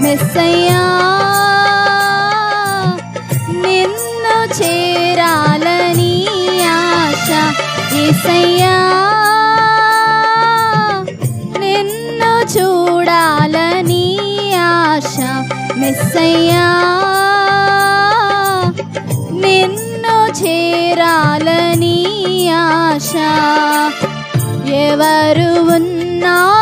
మెస్సయ్యా నిన్ను చేరాలని ఆశ. ఏసయ్యా నిన్ను చూడాలని ఆశ. మెస్సయ్యా నిన్ను చేరాలని ఆశ. ఎవరు ఉన్నా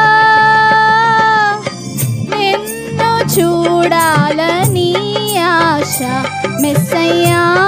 మెస్సయ్యా.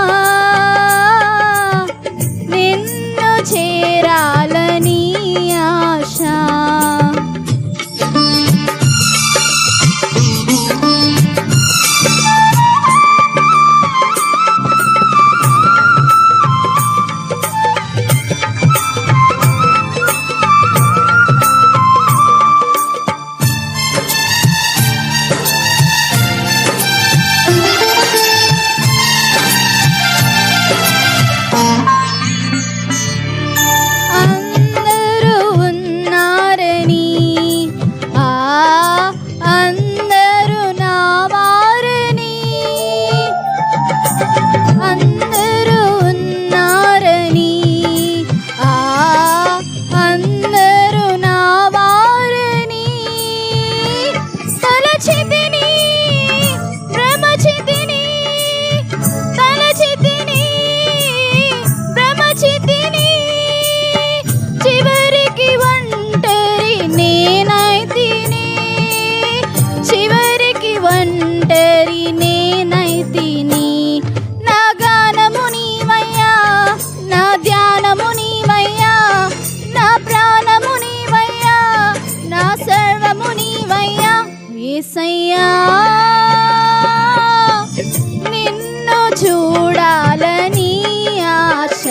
ఏసయ్యా నిన్ను చూడాలని ఆశ.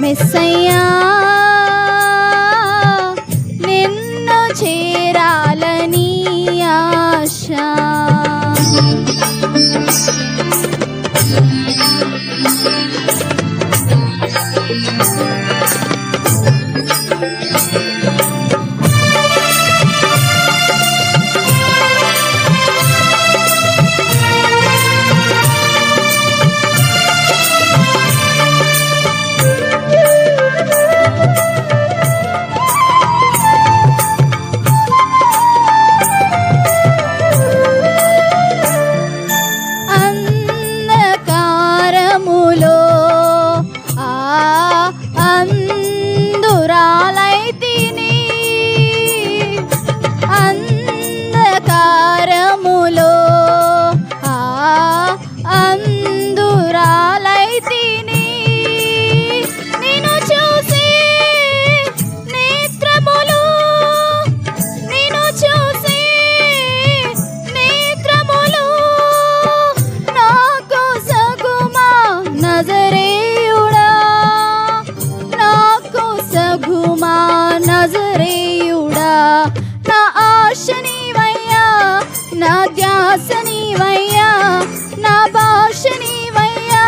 మెస్సయ్యా నిన్ను చేర ఆశ నీవయ్యా నా ధ్యాస నీవయ్యా నా భాష నీవయ్యా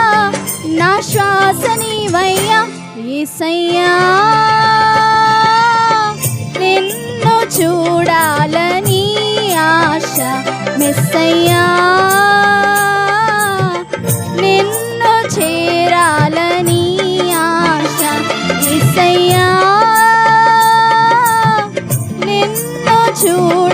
నా శ్వాస నీవయ్యా ఏసయ్యా. ஓ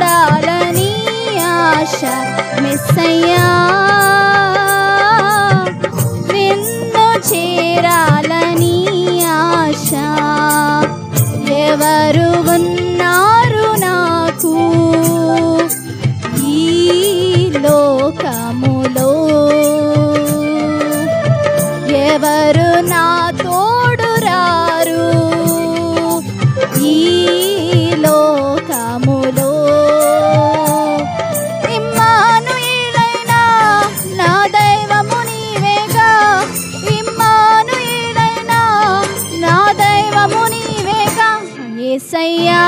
ఏసయ్యా.